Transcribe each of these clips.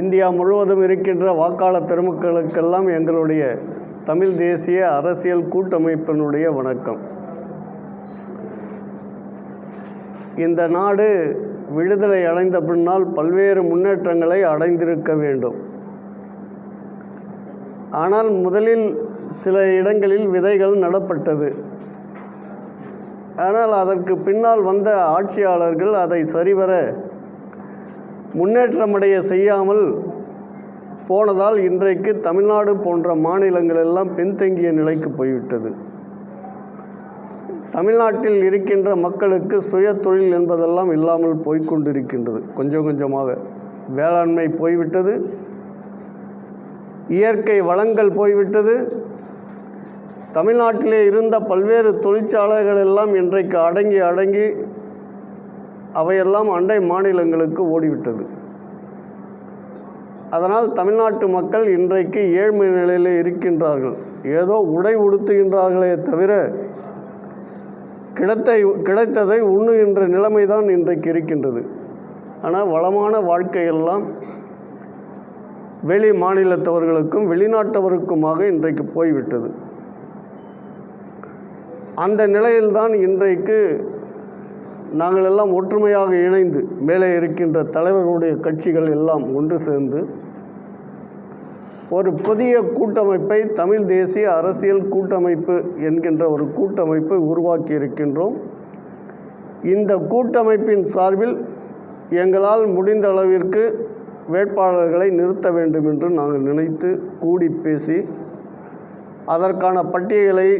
India முழுவதும் இருக்கின்ற வாக்காளர் பெருமக்களுக்கெல்லாம் எங்களுடைய தமிழ் தேசிய அரசியல் கூட்டமைப்பினுடைய வணக்கம். இந்த நாடு விடுதலை அடைந்த பின்னால் பல்வேறு முன்னேற்றங்களை அடைந்திருக்க வேண்டும். ஆனால் முதலில் சில இடங்களில் விதைகள் நடப்பட்டது. ஆனால் அதற்கு பின்னால் வந்த ஆட்சியாளர்கள் அதை சரிவர முன்னேற்றமடைய செய்யாமல் போனதால் இன்றைக்கு தமிழ்நாடு போன்ற மாநிலங்கள் எல்லாம் பின்தங்கிய நிலைக்கு போய்விட்டது. தமிழ்நாட்டில் இருக்கின்ற மக்களுக்கு சுய தொழில் என்பதெல்லாம் இல்லாமல் போய்கொண்டிருக்கின்றது கொஞ்சம் கொஞ்சமாக வேளாண்மை போய்விட்டது. இயற்கை வளங்கள் போய்விட்டது. தமிழ்நாட்டிலே இருந்த பல்வேறு தொழிற்சாலைகள் எல்லாம் இன்றைக்கு அடங்கி அடங்கி அவையெல்லாம் அண்டை மாநிலங்களுக்கு ஓடிவிட்டது. அதனால் தமிழ்நாட்டு மக்கள் இன்றைக்கு ஏழ்மை நிலையில் இருக்கின்றார்கள். ஏதோ உடை உடுத்துகின்றார்களே தவிர கிடைத்தை கிடைத்ததை உண்ணுகின்ற நிலைமை தான் இன்றைக்கு இருக்கின்றது. ஆனால் வளமான வாழ்க்கையெல்லாம் வெளி மாநிலத்தவர்களுக்கும் வெளிநாட்டவருக்குமாக இன்றைக்கு போய்விட்டது. அந்த நிலையில்தான் இன்றைக்கு நாங்கள் எல்லாம் ஒற்றுமையாக இணைந்து மேலே இருக்கின்ற தலைவர்களுடைய கட்சிகள் எல்லாம் ஒன்று சேர்ந்து ஒரு புதிய கூட்டமைப்பை தமிழ் தேசிய அரசியல் கூட்டமைப்பு என்கின்ற ஒரு கூட்டமைப்பை உருவாக்கி இருக்கின்றோம். இந்த கூட்டமைப்பின் சார்பில் எங்களால் முடிந்த அளவிற்கு வேட்பாளர்களை நிறுத்த வேண்டும் என்று நாங்கள் நினைத்து கூடி பேசி அதற்கான பட்டியலை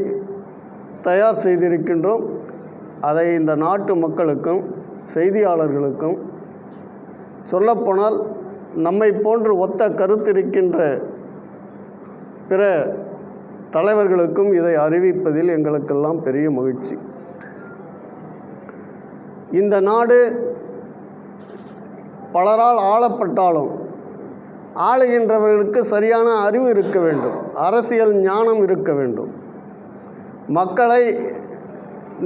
தயார் செய்திருக்கின்றோம். அதை இந்த நாட்டு மக்களுக்கும் செய்தியாளர்களுக்கும் சொல்லப்போனால் நம்மை போன்று ஒத்த கருத்திருக்கின்ற பிற தலைவர்களுக்கும் இதை அறிவிப்பதில் எங்களுக்கெல்லாம் பெரிய மகிழ்ச்சி. இந்த நாடு பலரால் ஆளப்பட்டாலும் ஆளுகின்றவர்களுக்கு சரியான அறிவு இருக்க வேண்டும் அரசியல் ஞானம் இருக்க வேண்டும். மக்களை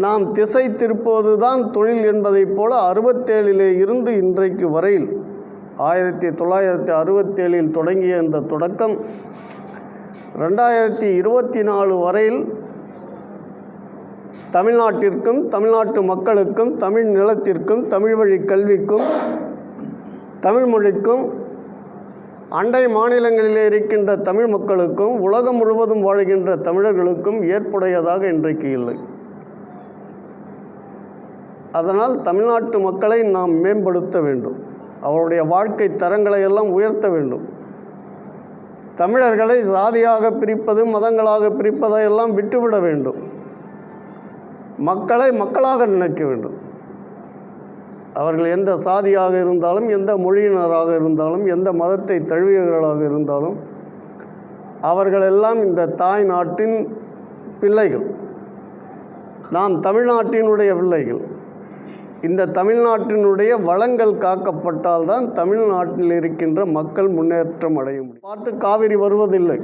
நாம் திசை திருப்புவதுதான் தொழில் என்பதைப் போல அறுபத்தேழிலே இருந்து இன்றைக்கு வரையில். ஆயிரத்தி தொள்ளாயிரத்தி அறுபத்தேழில் தொடங்கிய இந்த தொடக்கம் ரெண்டாயிரத்தி இருபத்தி நாலு வரையில் தமிழ்நாட்டிற்கும் தமிழ்நாட்டு மக்களுக்கும் தமிழ் நிலத்திற்கும் தமிழ் வழி கல்விக்கும் தமிழ் மொழிக்கும் அண்டை மாநிலங்களிலே இருக்கின்ற தமிழ் மக்களுக்கும் உலகம் முழுவதும் வாழ்கின்ற தமிழர்களுக்கும் ஏற்புடையதாக இன்றைக்கு இல்லை. அதனால் தமிழ்நாட்டு மக்களை நாம் மேம்படுத்த வேண்டும். அவருடைய வாழ்க்கை தரங்களை எல்லாம் உயர்த்த வேண்டும். தமிழர்களை சாதியாக பிரிப்பது மதங்களாக பிரிப்பதை எல்லாம் விட்டுவிட வேண்டும். மக்களை மக்களாக நினைக்க வேண்டும். அவர்கள் எந்த சாதியாக இருந்தாலும் எந்த மொழியினராக இருந்தாலும் எந்த மதத்தை தழுவியவர்களாக இருந்தாலும் அவர்களெல்லாம் இந்த தாய் நாட்டின் பிள்ளைகள். நாம் தமிழ்நாட்டினுடைய பிள்ளைகள். இந்த தமிழ்நாட்டினுடைய வளங்கள் காக்கப்பட்டால்தான் தமிழ்நாட்டில் இருக்கின்ற மக்கள் முன்னேற்றம் அடைய முடியும். பார்த்து காவிரி வருவதில்லை.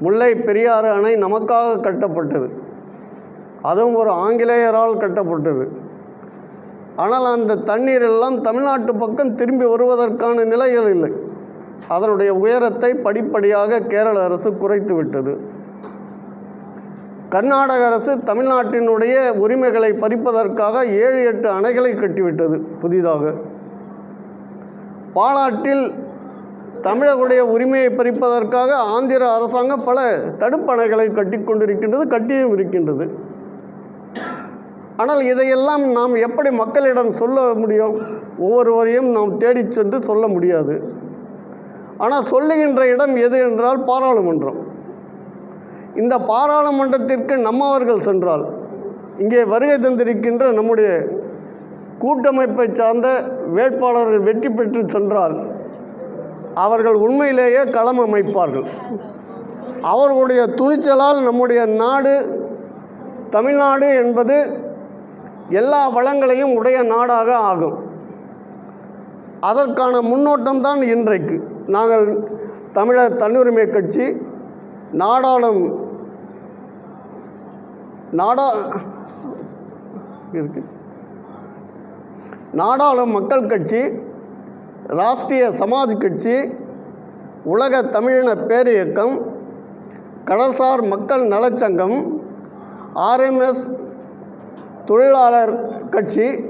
முல்லை பெரியாறு அணை நமக்காக கட்டப்பட்டது. அதுவும் ஒரு ஆங்கிலேயரால் கட்டப்பட்டது. ஆனால் அந்த தண்ணீர் எல்லாம் தமிழ்நாட்டு பக்கம் திரும்பி வருவதற்கான நிலைகள் இல்லை. அதனுடைய உயரத்தை படிப்படியாக கேரள அரசு குறைத்து விட்டது. கர்நாடக அரசு தமிழ்நாட்டினுடைய உரிமைகளை பறிப்பதற்காக ஏழு எட்டு அணைகளை கட்டிவிட்டது புதிதாக. பாலாற்றில் தமிழர்களுடைய உரிமையை பறிப்பதற்காக ஆந்திர அரசாங்கம் பல தடுப்பணைகளை கட்டி கொண்டிருக்கின்றது கட்டியும் இருக்கின்றது. ஆனால் இதையெல்லாம் நாம் எப்படி மக்களிடம் சொல்ல முடியும்? ஒவ்வொருவரையும் நாம் தேடிச் சென்று சொல்ல முடியாது. ஆனால் சொல்லுகின்ற இடம் எது என்றால் பாராளுமன்றம். இந்த பாராளுமன்றத்திற்கு நம்மவர்கள் சென்றால் இங்கே வருகை தந்திருக்கின்ற நம்முடைய கூட்டமைப்பை சார்ந்த வேட்பாளர்கள் வெற்றி பெற்று சென்றால் அவர்கள் உண்மையிலேயே களம் அமைப்பார்கள். அவர்களுடைய துணிச்சலால் நம்முடைய நாடு தமிழ்நாடு என்பது எல்லா வளங்களையும் உடைய நாடாக ஆகும். அதற்கான முன்னோட்டம் தான் இன்றைக்கு. நாங்கள் தமிழர் தன்னுரிமை கட்சி நாடாளும் நாடா இருக்கு. நாடாளும் மக்கள் கட்சி ராஷ்டிரிய சமாஜ் கட்சி உலக தமிழின பேரியக்கம் கடல்சார் மக்கள் நலச்சங்கம் ஆர்எம்எஸ் தொழிலாளர் கட்சி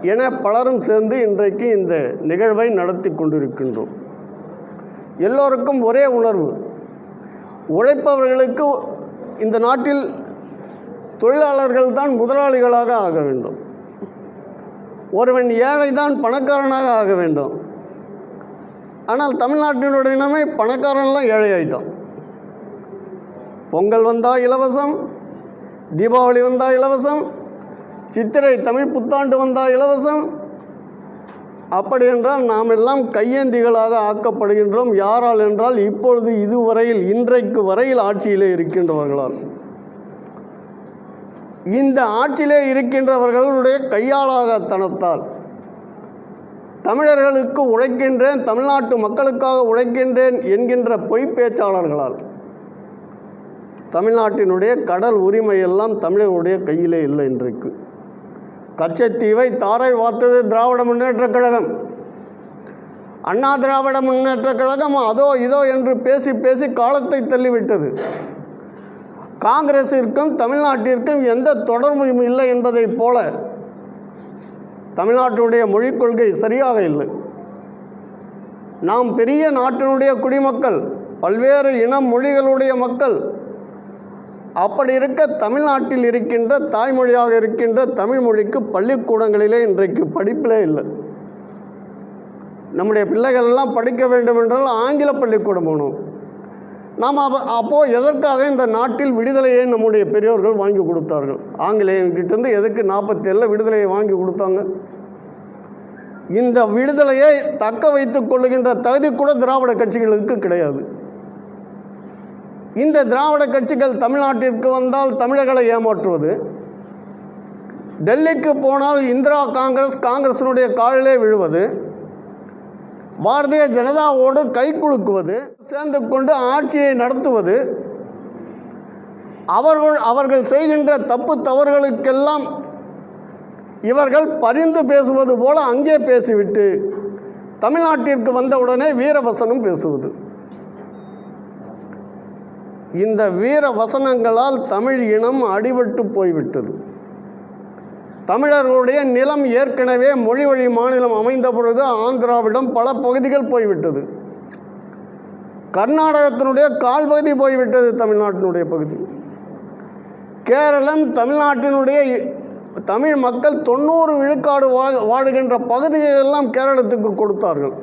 என பலரும் சேர்ந்து இன்றைக்கு இந்த நிகழ்வை நடத்தி கொண்டிருக்கின்றோம். எல்லோருக்கும் ஒரே உணர்வு. உழைப்பவர்களுக்கு இந்த நாட்டில் தொழிலாளர்கள் தான் முதலாளிகளாக ஆக வேண்டும். ஒருவன் ஏழை தான் பணக்காரனாக ஆக வேண்டும். ஆனால் தமிழ்நாட்டினுடைய இனமே பணக்காரன்லாம் ஏழை ஆயிட்டோம் பொங்கல் வந்தால் இலவசம் தீபாவளி வந்தால் இலவசம் சித்திரை தமிழ் புத்தாண்டு வந்தால் இலவசம். அப்படி என்றால் நாம் எல்லாம் கையேந்திகளாக ஆக்கப்படுகின்றோம். யாரால் என்றால் இப்பொழுது இதுவரையில் இன்றைக்கு வரையில் ஆட்சியிலே இருக்கின்றவர்களால். இந்த ஆட்சியிலே இருக்கின்றவர்களுடைய கையாளாகத்தனத்தால் தமிழர்களுக்கு உழைக்கின்றேன் தமிழ்நாட்டு மக்களுக்காக உழைக்கின்றேன் என்கின்ற பொய் பேச்சாளர்களால் தமிழ்நாட்டினுடைய கடல் உரிமையெல்லாம் தமிழர்களுடைய கையிலே இல்லை இன்றைக்கு. கச்சத்தீவை தாரை வார்த்தது திராவிட முன்னேற்றக் கழகம். அண்ணா திராவிட முன்னேற்ற கழகம் அதோ இதோ என்று பேசி பேசி காலத்தை தள்ளிவிட்டது. காங்கிரஸிற்கும் தமிழ்நாட்டிற்கும் எந்த தொடர்பும் இல்லை என்பதைப் போல தமிழ்நாட்டினுடைய மொழிக் கொள்கை சரியாக இல்லை. நாம் பெரிய நாட்டினுடைய குடிமக்கள் பல்வேறு இனம் மொழிகளுடைய மக்கள் அப்படி இருக்க தமிழ்நாட்டில் இருக்கின்ற தாய்மொழியாக இருக்கின்ற தமிழ் மொழிக்கு பள்ளிக்கூடங்களிலே இன்றைக்கு படிப்பிலே இல்லை. நம்முடைய பிள்ளைகள் எல்லாம் படிக்க வேண்டும் என்றால் ஆங்கில பள்ளிக்கூடம் போகணும். நாம் அப்போ அப்போது எதற்காக இந்த நாட்டில் விடுதலையை நம்முடைய பெரியோர்கள் வாங்கி கொடுத்தார்கள்? ஆங்கிலேயன்கிட்டேருந்து எதுக்கு நாற்பத்தேழில் விடுதலையை வாங்கி கொடுத்தாங்க? இந்த விடுதலையை தக்க வைத்துக் கொள்ளுகின்ற தகுதி கூட திராவிட கட்சிகளுக்கு கிடையாது. இந்த திராவிட கட்சிகள் தமிழ்நாட்டிற்கு வந்தால் தமிழர்களை ஏமாற்றுவது. டெல்லிக்கு போனால் இந்திரா காங்கிரஸ் காங்கிரசினுடைய காலிலே விழுவது. பாரதிய ஜனதாவோடு கை குலுக்குவது சேர்ந்து கொண்டு ஆட்சியை நடத்துவது அவர்கள் அவர்கள் செய்கின்ற தப்பு தவறுகளுக்கெல்லாம் இவர்கள் பரிந்து பேசுவது போல அங்கே பேசிவிட்டு தமிழ்நாட்டிற்கு வந்தவுடனே வீரவசனம் பேசுவது. இந்த வீர வசனங்களால் தமிழ் இனம் அடிபட்டு போய்விட்டது. தமிழர்களுடைய நிலம் ஏற்கனவே மொழி வழி மாநிலம் அமைந்த பொழுது ஆந்திராவிடம் பல பகுதிகள் போய்விட்டது. கர்நாடகத்தினுடைய கால் பகுதி போய்விட்டது தமிழ்நாட்டினுடைய பகுதி. கேரளம் தமிழ்நாட்டினுடைய தமிழ் மக்கள் தொண்ணூறு விழுக்காடு வா வாழுகின்ற பகுதிகளெல்லாம் கேரளத்துக்கு கொடுத்தார்கள்.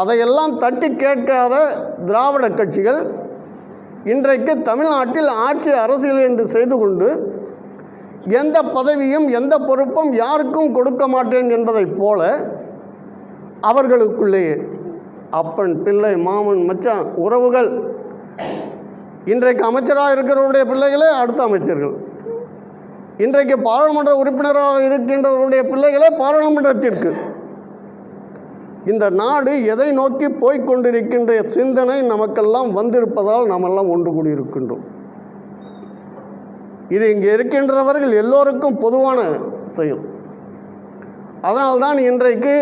அதையெல்லாம் தட்டி கேட்காத திராவிட கட்சிகள் இன்றைக்கு தமிழ்நாட்டில் ஆட்சி அரசியல் என்று செய்து கொண்டு எந்த பதவியும் எந்த பொறுப்பும் யாருக்கும் கொடுக்க மாட்டேன் என்பதைப் போல அவர்களுக்குள்ளேயே அப்பன் பிள்ளை மாமன் மச்சான் உறவுகள் இன்றைக்கு அமைச்சராக இருக்கிறவருடைய பிள்ளைகளே அடுத்த அமைச்சர்கள். இன்றைக்கு பாராளுமன்ற உறுப்பினராக இருக்கின்றவருடைய பிள்ளைகளே பாராளுமன்றத்திற்கு. இந்த நாடு எதை நோக்கி போய்க் கொண்டிருக்கின்ற சிந்தனை நமக்கெல்லாம் வந்திருப்பதால் நாமெல்லாம் ஒன்று கூடியிருக்கின்றோம். இது இங்கே இருக்கின்றவர்கள் எல்லோருக்கும் பொதுவான செயல். அதனால்தான் இன்றைக்கு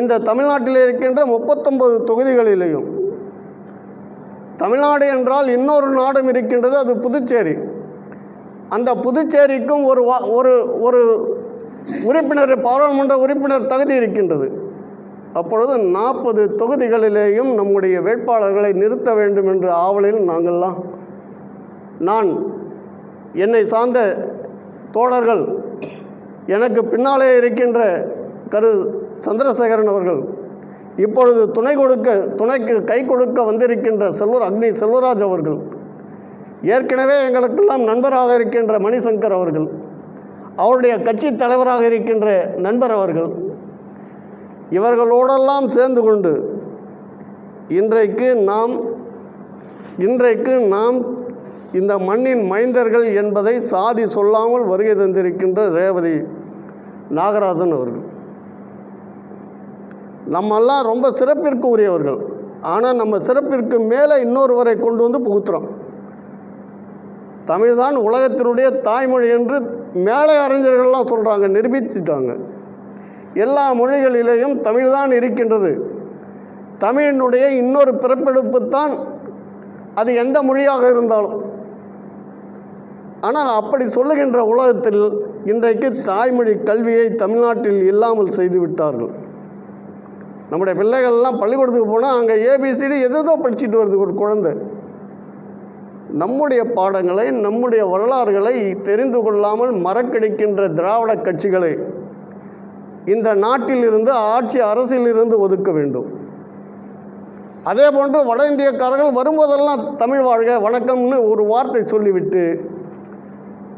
இந்த தமிழ்நாட்டில் இருக்கின்ற முப்பத்தொன்பது தொகுதிகளிலேயும் தமிழ்நாடு என்றால் இன்னொரு நாடும் இருக்கின்றது அது புதுச்சேரி. அந்த புதுச்சேரிக்கும் ஒரு வா ஒரு ஒரு உறுப்பினர் பாராளுமன்ற உறுப்பினர் தகுதி இருக்கின்றது. அப்பொழுது நாற்பது தொகுதிகளிலேயும் நம்முடைய வேட்பாளர்களை நிறுத்த வேண்டும் என்ற ஆவலில் நாங்கள்லாம் நான் என்னை சார்ந்த தோழர்கள் எனக்கு பின்னாலே இருக்கின்ற கரு சந்திரசேகரன் அவர்கள் இப்பொழுது துணை கொடுக்க துணைக்கு கை கொடுக்க வந்திருக்கின்ற செல்வர் அக்னி செல்வராஜ் அவர்கள் ஏற்கனவே எங்களுக்கெல்லாம் நண்பராக இருக்கின்ற மணிசங்கர் அவர்கள் அவருடைய கட்சி தலைவராக இருக்கின்ற நண்பர் அவர்கள் இவர்களோடெல்லாம் சேர்ந்து கொண்டு இன்றைக்கு நாம் இன்றைக்கு நாம் இந்த மண்ணின் மைந்தர்கள் என்பதை சாதி சொல்லாமல் வருகை தந்திருக்கின்ற ரேவதி நாகராஜன் அவர்கள். நம்மெல்லாம் ரொம்ப சிறப்பிற்கு உரியவர்கள் ஆனால் நம்ம சிறப்பிற்கு மேலே இன்னொருவரை கொண்டு வந்து புகுத்துறோம். தமிழ்தான் உலகத்தினுடைய தாய்மொழி என்று மேலே அறிஞர்கள்லாம் சொல்கிறாங்க நிரூபிச்சிட்டாங்க. எல்லா மொழிகளிலேயும் தமிழ்தான் இருக்கின்றது. தமிழினுடைய இன்னொரு பிறப்பெடுப்பு தான் அது எந்த மொழியாக இருந்தாலும். ஆனால் அப்படி சொல்லுகின்ற உலகத்தில் இன்றைக்கு தாய்மொழி கல்வியை தமிழ்நாட்டில் இல்லாமல் செய்துவிட்டார்கள் நம்முடைய பிள்ளைகள்லாம் பள்ளிக்கூடத்துக்கு போனால் அங்கே ஏபிசிடி எதோ படிச்சுட்டு வருது ஒரு குழந்தை. நம்முடைய பாடங்களை நம்முடைய வரலாறுகளை தெரிந்து கொள்ளாமல் மறக்கடிக்கின்ற திராவிட கட்சிகளை இந்த நாட்டில் இருந்து ஆட்சி அரசில் இருந்து ஒதுக்க வேண்டும். அதே போன்று வட இந்தியக்காரர்கள் வரும்போதெல்லாம் தமிழ் வாழ்க வணக்கம்னு ஒரு வார்த்தை சொல்லிவிட்டு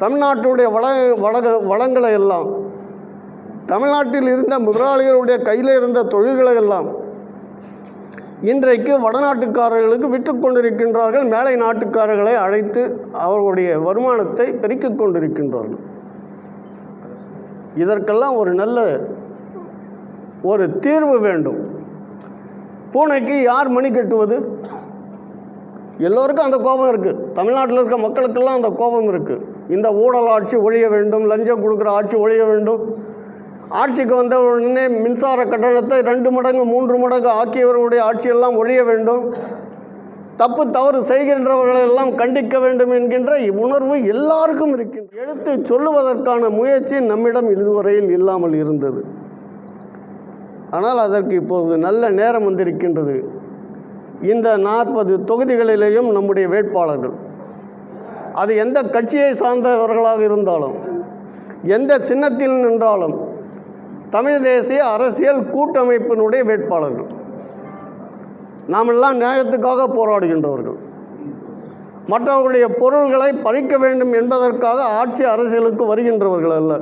தமிழ்நாட்டுடைய வள வளக வளங்களை எல்லாம் தமிழ்நாட்டில் இருந்த முதலாளிகளுடைய கையில் இருந்த தொழில்களை எல்லாம் இன்றைக்கு வடநாட்டுக்காரர்களுக்கு விற்று கொண்டிருக்கின்றார்கள் மேலை நாட்டுக்காரர்களை அழைத்து அவர்களுடைய வருமானத்தை பெருக்கிக் கொண்டிருக்கின்றார்கள். இதற்கெல்லாம் ஒரு நல்ல ஒரு தீர்வு வேண்டும். பூனைக்கு யார் மணி கட்டுவது? எல்லோருக்கும் அந்த கோபம் இருக்குது தமிழ்நாட்டில் இருக்க மக்களுக்கெல்லாம் அந்த கோபம் இருக்குது இந்த ஊழல் ஆட்சி ஒழிய வேண்டும் லஞ்சம் கொடுக்குற ஆட்சி ஒழிய வேண்டும். ஆட்சிக்கு வந்த உடனே மின்சார கட்டணத்தை ரெண்டு மடங்கு மூன்று மடங்கு ஆக்கியவர்களுடைய ஆட்சியெல்லாம் ஒழிய வேண்டும். தப்பு தவறு செய்கின்றவர்களை எல்லாம் கண்டிக்க வேண்டும் என்கின்ற உணர்வு எல்லாருக்கும் இருக்கின்ற எடுத்து சொல்லுவதற்கான முயற்சி நம்மிடம் இதுவரையில் இல்லாமல் இருந்தது. ஆனால் அதற்கு இப்போது நல்ல நேரம் வந்திருக்கின்றது. இந்த நாற்பது தொகுதிகளிலேயும் நம்முடைய வேட்பாளர்கள் அது எந்த கட்சியை சார்ந்தவர்களாக இருந்தாலும் எந்த சின்னத்தில் நின்றாலும் தமிழ் தேசிய அரசியல் கூட்டமைப்பினுடைய வேட்பாளர்கள். நாமெல்லாம் நியாயத்துக்காக போராடுகின்றவர்கள். மற்றவர்களுடைய பொருள்களை பறிக்க வேண்டும் என்பதற்காக ஆட்சி அரசியலுக்கு வருகின்றவர்கள் அல்ல.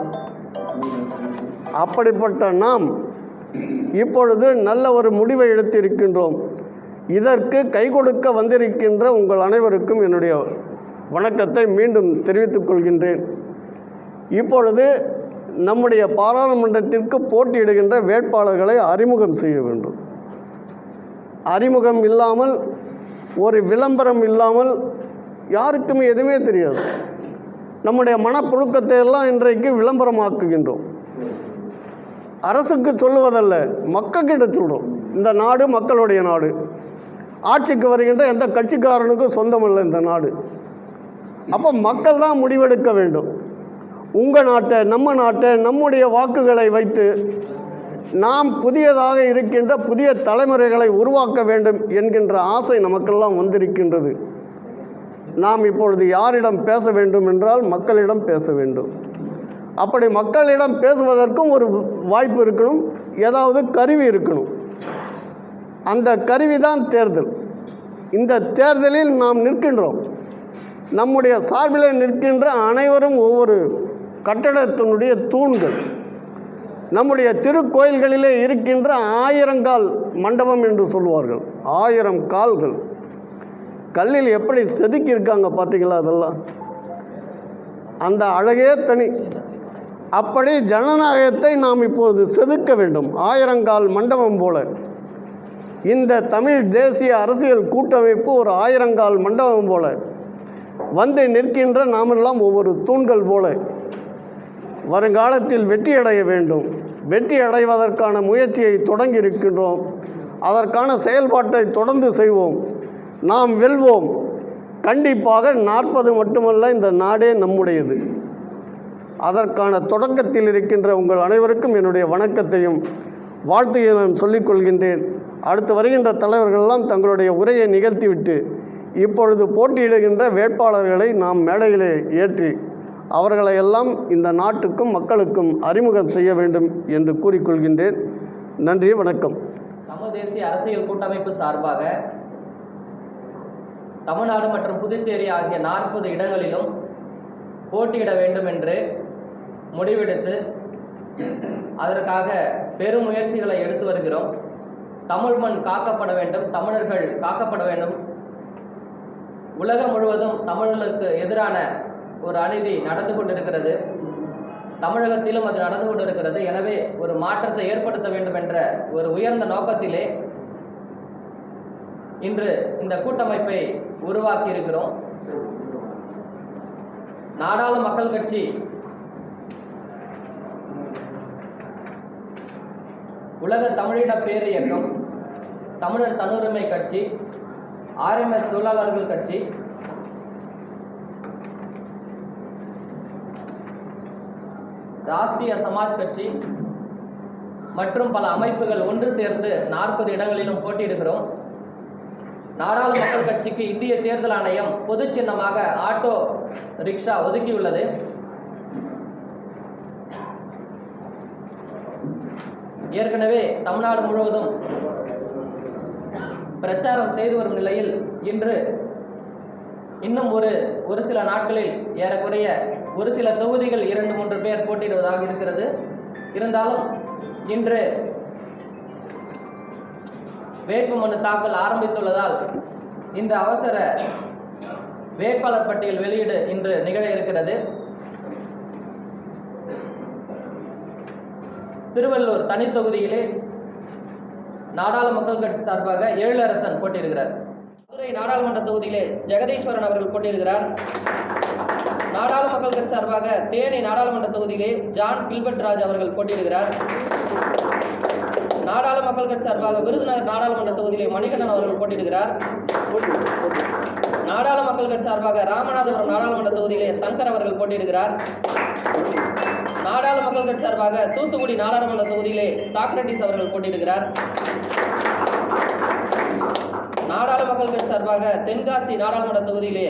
அப்படிப்பட்ட நாம் இப்பொழுது நல்ல ஒரு முடிவை எடுத்திருக்கின்றோம். இதற்கு கை கொடுக்க வந்திருக்கின்ற உங்கள் அனைவருக்கும் என்னுடைய வணக்கத்தை மீண்டும் தெரிவித்துக் கொள்கின்றேன். இப்பொழுது நம்முடைய பாராளுமன்றத்திற்கு போட்டியிடுகின்ற வேட்பாளர்களை அறிமுகம் செய்ய வேண்டும். அறிமுகம் இல்லாமல் ஒரு விளம்பரம் இல்லாமல் யாருக்குமே எதுவுமே தெரியாது. நம்முடைய மனப்புழுக்கத்தை எல்லாம் இன்றைக்கு விளம்பரமாக்குகின்றோம். அரசுக்கு சொல்லுவதல்ல மக்கள்கிட்ட சொல்கிறோம் இந்த நாடு மக்களுடைய நாடு. ஆட்சிக்கு வருகின்ற எந்த கட்சிக்காரனுக்கும் சொந்தமல்ல இந்த நாடு. அப்போ மக்கள் தான் முடிவெடுக்க வேண்டும். உங்கள் நாட்டை நம்ம நாட்டை நம்முடைய வாக்குகளை வைத்து நாம் புதியதாக இருக்கின்ற புதிய தலைமுறைகளை உருவாக்க வேண்டும் என்கின்ற ஆசை நமக்கெல்லாம் வந்திருக்கின்றது. நாம் இப்பொழுது யாரிடம் பேச வேண்டும் என்றால் மக்களிடம் பேச வேண்டும். அப்படி மக்களிடம் பேசுவதற்கும் ஒரு வாய்ப்பு இருக்கணும் ஏதாவது கருவி இருக்கணும். அந்த கருவி தான் தேர்தல். இந்த தேர்தலில் நாம் நிற்கின்றோம். நம்முடைய சார்பில் நிற்கின்ற அனைவரும் ஒவ்வொரு கட்டடத்தினுடைய தூண்கள். நம்முடைய திருக்கோயில்களிலே இருக்கின்ற ஆயிரங்கால் மண்டபம் என்று சொல்வார்கள் ஆயிரம் கால்கள். கல்லில் எப்படி செதுக்கி இருக்காங்க பார்த்தீங்களா அதெல்லாம்? அந்த அழகே தனி. அப்படி ஜனநாயகத்தை நாம் இப்போது செதுக்க வேண்டும். ஆயிரங்கால் மண்டபம் போல. இந்த தமிழ் தேசிய அரசியல் கூட்டமைப்பு ஒரு ஆயிரங்கால் மண்டபம் போல. வந்து நிற்கின்ற நாமெல்லாம் ஒவ்வொரு தூண்கள் போல வருங்காலத்தில் வெற்றி அடைய வேண்டும். வெற்றி அடைவதற்கான முயற்சியை தொடங்கி இருக்கின்றோம் அதற்கான செயல்பாட்டை தொடர்ந்து செய்வோம். நாம் வெல்வோம். கண்டிப்பாக நாற்பது மட்டுமல்ல இந்த நாடே நம்முடையது. அதற்கான தொடக்கத்தில் இருக்கின்ற உங்கள் அனைவருக்கும் என்னுடைய வணக்கத்தையும் வாழ்த்தையும் நான் கொள்கின்றேன் அடுத்து வருகின்ற தலைவர்களெல்லாம் தங்களுடைய உரையை நிகழ்த்திவிட்டு இப்பொழுது போட்டியிடுகின்ற வேட்பாளர்களை நாம் மேடையிலே ஏற்றி அவர்களையெல்லாம் இந்த நாட்டுக்கும் மக்களுக்கும் அறிமுகம் செய்ய வேண்டும் என்று கூறிக்கொள்கின்றேன். நன்றி வணக்கம். தமிழ் தேசிய அரசியல் கூட்டமைப்பு சார்பாக தமிழ்நாடு மற்றும் புதுச்சேரி ஆகிய நாற்பது இடங்களிலும் போட்டியிட வேண்டும் என்று முடிவெடுத்து அதற்காக பெரும் முயற்சிகளை எடுத்து வருகிறோம். தமிழ் மண் காக்கப்பட வேண்டும் தமிழர்கள் காக்கப்பட வேண்டும். உலகம் முழுவதும் தமிழர்களுக்கு எதிரான ஒரு அநீதி நடந்து கொண்டிருக்கிறது. தமிழகத்திலும் அது நடந்து கொண்டிருக்கிறது. எனவே ஒரு மாற்றத்தை ஏற்படுத்த வேண்டும் என்ற ஒரு உயர்ந்த நோக்கத்திலே இன்று இந்த கூட்டமைப்பை உருவாக்கி இருக்கிறோம் நாடாளு மக்கள் கட்சி உலக தமிழின பேர் இயக்கம் தமிழர் தன்னுரிமை கட்சி ஆர்எம்எஸ் தொழிலாளர்கள் கட்சி. ராஷ்டிரிய சமாஜ் கட்சி மற்றும் பல அமைப்புகள் ஒன்று சேர்ந்து நாற்பது இடங்களிலும் போட்டியிடுகிறோம். நாடாளு மக்கள் கட்சிக்கு இந்திய தேர்தல் ஆணையம் பொது சின்னமாக ஆட்டோ ரிக்ஷா ஒதுக்கியுள்ளது. ஏற்கனவே தமிழ்நாடு முழுவதும் பிரச்சாரம் செய்து வரும் நிலையில் இன்று இன்னும் ஒரு ஒரு சில நாட்களில் ஏறக்குறைய ஒரு சில தொகுதிகள் இரண்டு மூன்று பேர் போட்டியிடுவதாக இருக்கிறது. இருந்தாலும் இன்று வேட்புமனு தாக்கல் ஆரம்பித்துள்ளதால் இந்த அவசர வேட்பாளர் பட்டியல் வெளியீடு இன்று நிகழ இருக்கிறது. திருவள்ளூர் தனித்தொகுதியிலே நாடாள மக்கள் கட்சி சார்பாக ஏழரசன் போட்டியிடுகிறார். மதுரை நாடாளுமன்ற தொகுதியிலே ஜெகதீஸ்வரன் அவர்கள் போட்டியிடுகிறார். நாடாள மக்கள் கட்சி சார்பாக தேனி நாடாளுமன்ற தொகுதியிலே ஜான் கில்பர்ட் ராஜ் அவர்கள் போட்டியிடுகிறார். நாடாள மக்கள் கட்சி சார்பாக விருதுநகர் நாடாளுமன்ற தொகுதியிலே மணிகண்டன் அவர்கள் போட்டியிடுகிறார். நாடாள மக்கள் கட்சி சார்பாக ராமநாதபுரம் நாடாளுமன்ற தொகுதியிலே சங்கர் அவர்கள் போட்டியிடுகிறார். நாடாள மக்கள் கட்சி சார்பாக தூத்துக்குடி நாடாளுமன்ற தொகுதியிலே சாக்ரட்டிஸ் அவர்கள் போட்டியிடுகிறார். நாடாளு மக்கள் கட்சி சார்பாக தென்காசி நாடாளுமன்ற தொகுதியிலே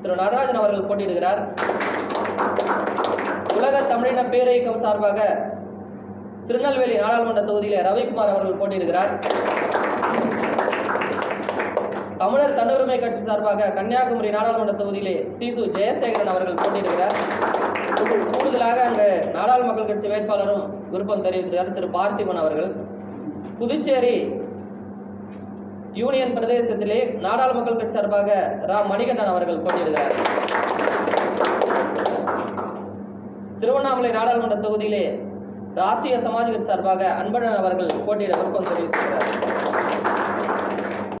திரு நடராஜன் அவர்கள் போட்டியிடுகிறார். உலக தமிழின பேரியக்கம் சார்பாக திருநெல்வேலி நாடாளுமன்ற தொகுதியிலே ரவிக்குமார் அவர்கள் போட்டியிடுகிறார். தமிழர் தன்னுரிமை கட்சி சார்பாக கன்னியாகுமரி நாடாளுமன்ற தொகுதியிலே சீசு ஜெயசேகரன் அவர்கள் போட்டியிடுகிறார். கூடுதலாக அங்கு நாடாளு மக்கள் கட்சி வேட்பாளரும் விருப்பம் தெரிவித்திருக்கிறார் திரு பார்த்திபன் அவர்கள். புதுச்சேரி யூனியன் பிரதேசத்திலே நாடாளு மக்கள் கட்சி சார்பாக ரா. மணிகண்டன் அவர்கள் போட்டியிடுகிறார். திருவண்ணாமலை நாடாளுமன்ற தொகுதியிலே ராஷ்டிரிய சமாஜ் கட்சி சார்பாக அன்பழகன் அவர்கள் போட்டியிட விருப்பம் தெரிவித்திருக்கிறார்.